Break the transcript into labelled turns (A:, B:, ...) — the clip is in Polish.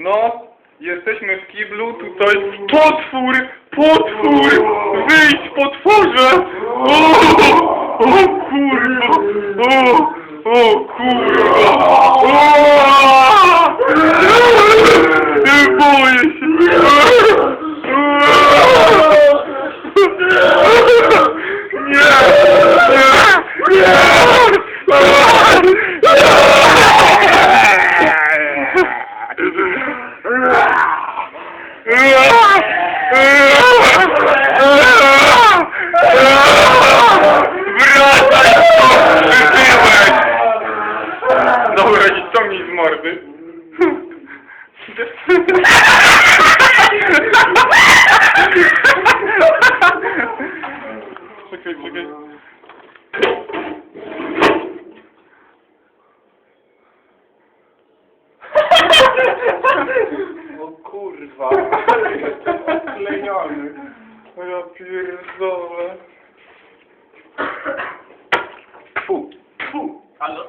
A: No, jesteśmy w kiblu, tutaj potwór, potwór, wyjdź potworze! O, o kurwa, o, o kurwa, o, nie boję się. Nie, nie, Wracaj! Wytyłeś! Dobra, nie ściągnij z mordy. Czekaj, czekaj.
B: 发，累尿
A: 鱼，我要
B: 必须给你揍了。吐，了。